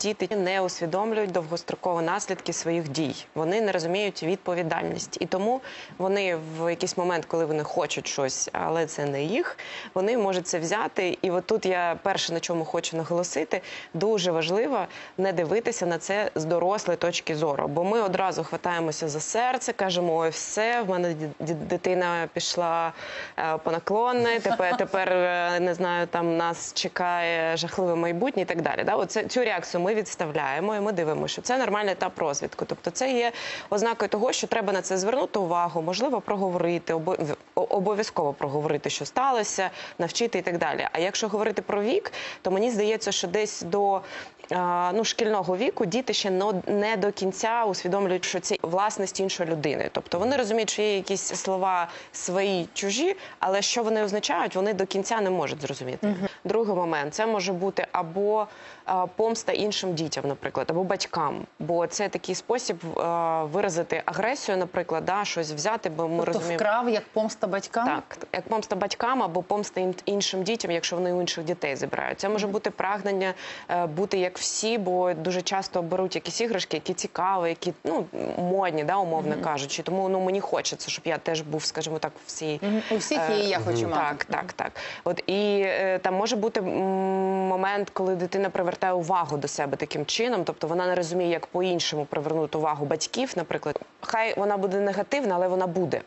Діти не усвідомлюють довгострокові наслідки своїх дій. Вони не розуміють відповідальність, і тому вони в якийсь момент, коли вони хочуть щось, але це не їх, вони можуть це взяти. І от тут я перше на чому хочу наголосити, дуже важливо не дивитися на це з дорослої точки зору. Бо ми одразу хватаємося за серце, кажемо: ой, все, в мене дитина пішла е, по наклонне, тепер тепер е, не знаю, там нас чекає жахливе майбутнє і так далі. Да? Оце цю реакцію ми відставляємо і ми дивимося, що це нормальний етап розвідку. Тобто, це є ознакою того, що треба на це звернути увагу, можливо, проговорити, обо- обов'язково проговорити, що сталося, навчити і так далі. А якщо говорити про вік, то мені здається, що десь до ну, шкільного віку діти ще не до кінця усвідомлюють, що це власність іншої людини. Тобто вони розуміють, що є якісь слова свої чужі, але що вони означають, вони до кінця не можуть зрозуміти. Другий момент це може бути або помста іншим дітям, наприклад, або батькам, бо це такий спосіб виразити агресію, наприклад, да, щось взяти, бо ми Тобто розуміємо. вкрав як помста батькам? Так, як помста батькам або помста ін- іншим дітям, якщо вони у інших дітей забирають. Це може бути прагнення е, бути як всі, бо дуже часто беруть якісь іграшки, які цікаві, які ну модні, да, умовно кажучи. Тому ну мені хочеться, щоб я теж був, скажімо так, в цій Мгм. У всіх є, і я хочу мати. так, так, так. От і е, там може бути момент, коли дитина привертає увагу до себе таким чином, тобто вона не розуміє, як по-іншому привернути увагу батьків, наприклад. Хай вона буде негативна, але вона буде.